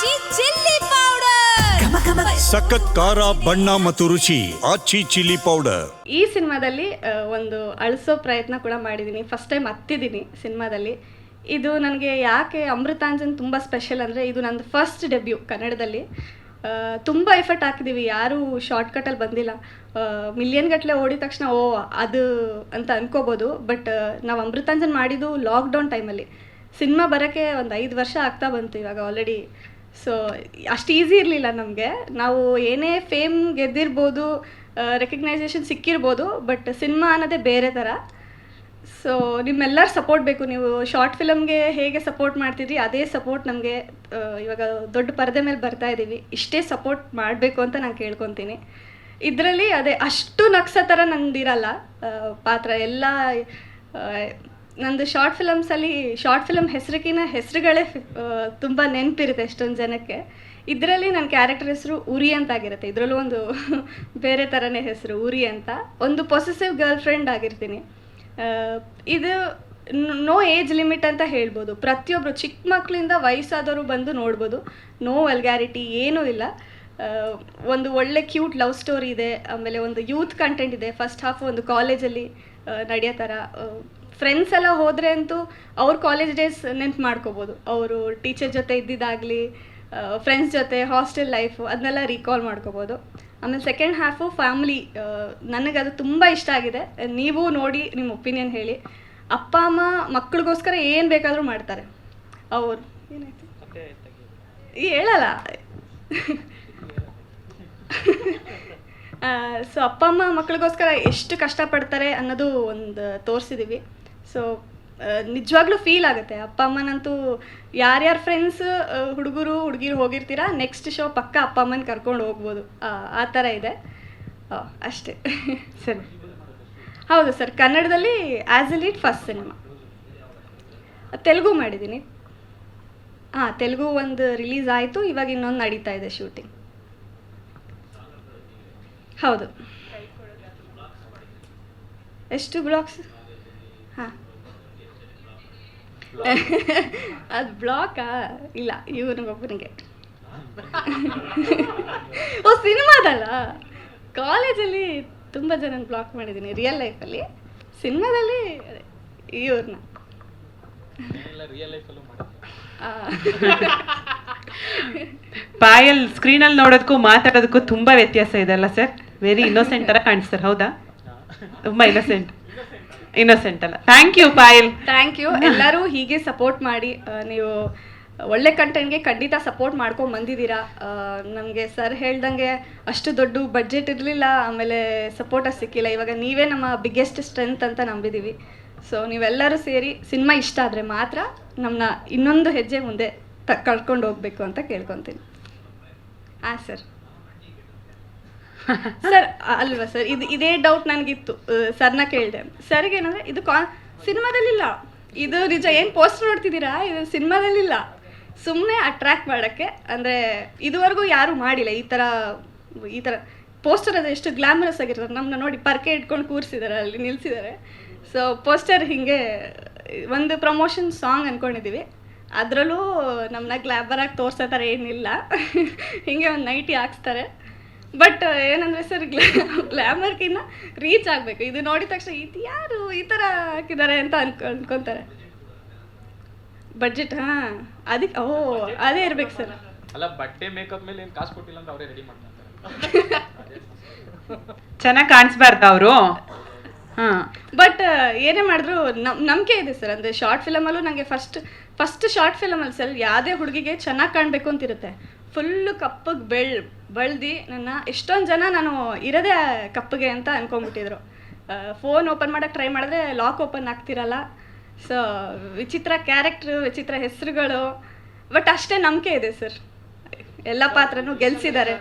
ಆಚಿ chilli powder ಸಖತ್ ಖಾರ ಬಣ್ಣ ಮತ್ತು ರುಚಿ ಆಚಿ ಚಿಲ್ಲಿ ಪೌಡರ್ ಈ ಸಿನಿಮಾದಲ್ಲಿ ಆ, ಒಂದು ಅಳಿಸೋ ಪ್ರಯತ್ನ ಕೂಡ ಮಾಡಿದ್ದೀನಿ. ಫಸ್ಟ್ ಟೈಮ್ ಹತ್ತಿದ್ದೀನಿ ಸಿನಿಮಾದಲ್ಲಿ. ಇದು ನನಗೆ ಯಾಕೆ ಅಮೃತಾಂಜನ್ ತುಂಬ ಸ್ಪೆಷಲ್ ಅಂದರೆ ಇದು ನಂದು ಫಸ್ಟ್ ಡೆಬ್ಯೂ ಕನ್ನಡದಲ್ಲಿ. ತುಂಬ ಎಫರ್ಟ್ ಹಾಕಿದ್ದೀವಿ ಯಾರೂ ಶಾರ್ಟ್ಕಟಲ್ಲಿ ಬಂದಿಲ್ಲ. ಮಿಲಿಯನ್ ಗಟ್ಟಲೆ ಓಡಿದ ತಕ್ಷಣ ಓ ಅದು ಅಂತ ಅನ್ಕೋಬೋದು. ಬಟ್ ನಾವು ಅಮೃತಾಂಜನ್ ಮಾಡಿದ್ದು ಲಾಕ್ಡೌನ್ ಟೈಮಲ್ಲಿ ಸಿನಿಮಾ ಬರೋಕ್ಕೆ ಒಂದು ಐದು ವರ್ಷ ಆಗ್ತಾ ಬಂತು ಇವಾಗ ಆಲ್ರೆಡಿ ಸೊ ಅಷ್ಟು ಈಸಿ ಇರಲಿಲ್ಲ ನಮಗೆ. ನಾವು ಏನೇ ಫೇಮ್ ಗೆದ್ದಿರ್ಬೋದು ರೆಕಗ್ನೈಸೇಷನ್ ಸಿಕ್ಕಿರ್ಬೋದು ಬಟ್ ಸಿನಿಮಾ ಅನ್ನೋದೇ ಬೇರೆ ಥರ ಸೊ ನಿಮ್ಮೆಲ್ಲರ ಸಪೋರ್ಟ್ ಬೇಕು. ನೀವು ಶಾರ್ಟ್ ಫಿಲಮ್ಗೆ ಹೇಗೆ ಸಪೋರ್ಟ್ ಮಾಡ್ತಿದ್ರಿ, ಅದೇ ಸಪೋರ್ಟ್ ನಮಗೆ ಇವಾಗ ದೊಡ್ಡ ಪರದೆ ಮೇಲೆ ಬರ್ತಾ ಇದ್ದೀವಿ ಇಷ್ಟೇ ಸಪೋರ್ಟ್ ಮಾಡಬೇಕು ಅಂತ ನಾನು ಕೇಳ್ಕೊತೀನಿ. ಇದರಲ್ಲಿ ಅದೇ ಅಷ್ಟು ನಕ್ಸ ಥರ ನಂದಿರಲ್ಲ ಪಾತ್ರ. ಎಲ್ಲ ನಂದು ಶಾರ್ಟ್ ಫಿಲಮ್ಸಲ್ಲಿ ಶಾರ್ಟ್ ಫಿಲಮ್ ಹೆಸರಿಗಿನ ಹೆಸರುಗಳೇ ತುಂಬ ನೆನಪಿರುತ್ತೆ ಎಷ್ಟೊಂದು ಜನಕ್ಕೆ. ಇದರಲ್ಲಿ ನನ್ನ ಕ್ಯಾರೆಕ್ಟರ್ ಹೆಸರು ಉರಿ ಅಂತ ಆಗಿರುತ್ತೆ ಇದರಲ್ಲೂ ಒಂದು ಬೇರೆ ಥರನೇ ಹೆಸರು, ಉರಿ ಅಂತ. ಒಂದು ಪೊಸೆಸಿವ್ ಗರ್ಲ್ ಫ್ರೆಂಡ್ ಆಗಿರ್ತೀನಿ ಇದು ನೋ ಏಜ್ ಲಿಮಿಟ್ ಅಂತ ಹೇಳ್ಬೋದು. ಪ್ರತಿಯೊಬ್ಬರು ಚಿಕ್ಕ ಮಕ್ಕಳಿಂದ ವಯಸ್ಸಾದವರು ಬಂದು ನೋಡ್ಬೋದು. ನೋ ವಲ್ಗ್ಯಾರಿಟಿ ಏನೂ ಇಲ್ಲ. ಒಂದು ಒಳ್ಳೆ ಕ್ಯೂಟ್ ಲವ್ ಸ್ಟೋರಿ ಇದೆ. ಆಮೇಲೆ ಒಂದು ಯೂತ್ ಕಂಟೆಂಟ್ ಇದೆ. ಫಸ್ಟ್ ಹಾಫ್ ಒಂದು ಕಾಲೇಜಲ್ಲಿ ನಡೆಯೋ ಥರ ಫ್ರೆಂಡ್ಸ್ ಎಲ್ಲ ಹೋದರೆ ಅಂತೂ ಅವ್ರ ಕಾಲೇಜ್ ಡೇಸ್ ನೆನ್ಪು ಮಾಡ್ಕೋಬೋದು. ಅವರು ಟೀಚರ್ ಜೊತೆ ಇದ್ದಿದ್ದಾಗಲಿ ಫ್ರೆಂಡ್ಸ್ ಜೊತೆ ಹಾಸ್ಟೆಲ್ ಲೈಫು ಅದನ್ನೆಲ್ಲ ರೀಕಾಲ್ ಮಾಡ್ಕೋಬೋದು. ಆಮೇಲೆ ಸೆಕೆಂಡ್ ಹಾಫು ಫ್ಯಾಮಿಲಿ ನನಗೆ ಅದು ತುಂಬ ಇಷ್ಟ ಆಗಿದೆ. ನೀವು ನೋಡಿ ನಿಮ್ಮ ಒಪಿನಿಯನ್ ಹೇಳಿ. ಅಪ್ಪ, ಅಮ್ಮ ಮಕ್ಕಳಿಗೋಸ್ಕರ ಏನು ಬೇಕಾದರೂ ಮಾಡ್ತಾರೆ. ಅವರು, ಏನಾಯ್ತು? ಹೇಳಲ್ಲ. ಸೊ ಅಪ್ಪ, ಅಮ್ಮ ಮಕ್ಕಳಿಗೋಸ್ಕರ ಎಷ್ಟು ಕಷ್ಟಪಡ್ತಾರೆ ಅನ್ನೋದು ಒಂದು ತೋರಿಸಿದ್ದೀವಿ ಸೊ ನಿಜವಾಗ್ಲೂ ಫೀಲ್ ಆಗುತ್ತೆ. ಅಪ್ಪ ಅಮ್ಮನಂತೂ ಯಾರ್ಯಾರ ಫ್ರೆಂಡ್ಸ್ ಹುಡುಗರು ಹುಡುಗಿರು ಹೋಗಿರ್ತೀರಾ ನೆಕ್ಸ್ಟ್ ಶೋ ಪಕ್ಕ ಅಪ್ಪ ಅಮ್ಮನ ಕರ್ಕೊಂಡು ಹೋಗ್ಬೋದು. ಆ, ಥರ ಇದೆ. ಅಷ್ಟೇ. ಸರಿ ಹೌದು ಸರ್ ಕನ್ನಡದಲ್ಲಿ as a lead first cinema Telugu ಮಾಡಿದ್ದೀನಿ. ಹಾಂ ತೆಲುಗು ಒಂದು ರಿಲೀಸ್ ಆಯಿತು ಇವಾಗ ಇನ್ನೊಂದು ನಡೀತಾ ಇದೆ ಶೂಟಿಂಗ್ ಹೌದು. ಎಷ್ಟು ಬ್ಲಾಕ್ಸ್ ಅದು ಬ್ಲಾಕಾ ಇಲ್ಲ ಇವನಿಗೊಬ್ಬನಿಗೆ ಓ ಸಿನಿಮಾದಲ್ಲ? ಕಾಲೇಜಲ್ಲಿ ತುಂಬ ಜನ ಬ್ಲಾಕ್ ಮಾಡಿದ್ದೀನಿ ರಿಯಲ್ ಲೈಫಲ್ಲಿ ಸಿನಿಮಾದಲ್ಲಿ ಇವ್ರನ್ನ ಪಾಯಲ್ ಸ್ಕ್ರೀನಲ್ಲಿ ನೋಡೋದಕ್ಕೂ ಮಾತಾಡೋದಕ್ಕೂ ತುಂಬಾ ವ್ಯತ್ಯಾಸ ಇದೆ ಅಲ್ಲ ಸರ್? ವೆರಿ ಇನ್ನೋಸೆಂಟ್ ತರ ಕಾಣಿಸ್ತಾರೆ ಹೌದಾ? ತುಂಬಾ ಇನ್ನೋಸೆಂಟ್ ಇನ್ನೋಸೆಂಟ್ ಅಲ್ಲ. Thank you Payal thank you ಎಲ್ಲರೂ ಹೀಗೆ ಸಪೋರ್ಟ್ ಮಾಡಿ ಆ, ನೀವು ಒಳ್ಳೆ ಕಂಟೆಂಟ್ಗೆ ಖಂಡಿತ ಸಪೋರ್ಟ್ ಮಾಡ್ಕೊಂಡು ಬಂದಿದ್ದೀರಾ. ನಮಗೆ ಸರ್ ಹೇಳ್ದಂಗೆ ಅಷ್ಟು ದೊಡ್ಡ ಬಡ್ಜೆಟ್ ಇರಲಿಲ್ಲ ಆಮೇಲೆ ಸಪೋರ್ಟ ಸಿಕ್ಕಿಲ್ಲ. ಇವಾಗ ನೀವೇ ನಮ್ಮ ಬಿಗ್ಗೆಸ್ಟ್ ಸ್ಟ್ರೆಂತ್ ಅಂತ ನಂಬಿದ್ದೀವಿ ಸೊ ನೀವೆಲ್ಲರೂ ಸೇರಿ ಸಿನಿಮಾ ಇಷ್ಟ ಆದರೆ ಮಾತ್ರ ನಮ್ಮನ್ನ ಇನ್ನೊಂದು ಹೆಜ್ಜೆ ಮುಂದೆ ತ ಕರ್ಕೊಂಡು ಹೋಗ್ಬೇಕು ಅಂತ ಕೇಳ್ಕೊತೀನಿ. ಹಾಂ ಸರ್ ಸರ್ ಅಲ್ವಾ ಸರ್? ಇದು ಇದೇ ಡೌಟ್ ನನಗಿತ್ತು. ಸರ್ನ ಕೇಳಿದೆ. ಸರ್ಗೆ ಏನಂದ್ರೆ, ಇದು ಕಾ, ಸಿನಿಮಾದಲ್ಲಿಲ್ಲ. ಇದು ನಿಜ, ಏನು ಪೋಸ್ಟರ್ ನೋಡ್ತಿದ್ದೀರಾ? ಇದು ಸಿನಿಮಾದಲ್ಲಿಲ್ಲ. ಸುಮ್ಮನೆ ಅಟ್ರ್ಯಾಕ್ಟ್ ಮಾಡೋಕ್ಕೆ, ಅಂದರೆ ಇದುವರೆಗೂ ಯಾರೂ ಮಾಡಿಲ್ಲ. ಈ ಥರ ಈ ಥರ ಪೋಸ್ಟರ್ ಅದು ಎಷ್ಟು ಗ್ಲಾಮರಸ್ ಆಗಿರ್ತಾರೆ ನಮ್ಮನ್ನ ನೋಡಿ ಪರ್ಕೆ ಇಟ್ಕೊಂಡು ಕೂರಿಸಿದ್ದಾರೆ ಅಲ್ಲಿ ನಿಲ್ಲಿಸಿದ್ದಾರೆ ಸೊ ಪೋಸ್ಟರ್ ಹಿಂಗೆ, ಒಂದು ಪ್ರಮೋಷನ್ ಸಾಂಗ್ ಅಂದ್ಕೊಂಡಿದ್ದೀವಿ ಅದರಲ್ಲೂ ನಮ್ಮನ್ನ ಗ್ಲಾಬರಾಗಿ ತೋರ್ಸೋ ಥರ ಏನಿಲ್ಲ. ಹಿಂಗೆ ಒಂದು ನೈಟಿ ಹಾಕ್ಸ್ತಾರೆ. ಬಟ್ ಏನಂದರೆ ಸರ್ ಗ್ಲಾಮರ್ ಗ್ಲಾಮರ್ಗಿನ್ನ ರೀಚ್ ಆಗಬೇಕು. ಇದು ನೋಡಿದ ತಕ್ಷಣ ಇದು ಯಾರು ಈ ಥರ ಹಾಕಿದ್ದಾರೆ ಅಂತ ಅನ್ಕೊ ಅನ್ಕೊತಾರೆ. ಬಡ್ಜೆಟ್ ಹಾಂ ಅದಕ್ಕೆ ಓ ಅದೇ ಇರ್ಬೇಕು ಸರ್ ಅಲ್ಲ ಬಟ್ಟೆ ಮೇಕಪ್ ಮೇಲೆ ಏನು ಕಾಸು ಕೊಟ್ಟಿಲ್ಲ ಅಂತ ಅವರೇ ರೆಡಿ ಮಾಡ್ತಾರೆ ಚೆನ್ನಾಗಿ ಕಾಣಿಸ್ಬಾರ್ದು ಅವರು. ಹಾಂ. ಬಟ್ ಏನೇ ಮಾಡಿದ್ರು ನಮ್ ನಂಬಿಕೆ ಇದೆ ಸರ್ ಅಂದರೆ ಶಾರ್ಟ್ ಫಿಲಮಲ್ಲೂ ನನಗೆ ಫಸ್ಟ್ ಫಸ್ಟ್ ಶಾರ್ಟ್ ಫಿಲಮಲ್ಲಿ ಸರ್ ಯಾವುದೇ ಹುಡುಗಿಗೆ ಚೆನ್ನಾಗಿ ಕಾಣಬೇಕು ಅಂತಿರುತ್ತೆ. ಫುಲ್ಲು ಕಪ್ಪಗೆ ಬೆಳ್ ಬೆಳ್ದು ನನ್ನ ಎಷ್ಟೊಂದು ಜನ ನಾನು ಇರೋದೇ ಕಪ್ಪಗೆ ಅಂತ ಅನ್ಕೊಂಬಿಟ್ಟಿದ್ರು ಫೋನ್ ಓಪನ್ ಮಾಡೋಕೆ ಟ್ರೈ ಮಾಡಿದ್ರೆ ಲಾಕ್ ಓಪನ್ ಆಗ್ತಿರಲ್ಲ. ಸೊ ವಿಚಿತ್ರ ಕ್ಯಾರೆಕ್ಟ್ರು ವಿಚಿತ್ರ ಹೆಸರುಗಳು ಬಟ್ ಅಷ್ಟೇ ನಂಬಿಕೆ ಇದೆ ಸರ್ ಎಲ್ಲ ಪಾತ್ರನೂ ಗೆಲ್ಸಿದ್ದಾರೆ.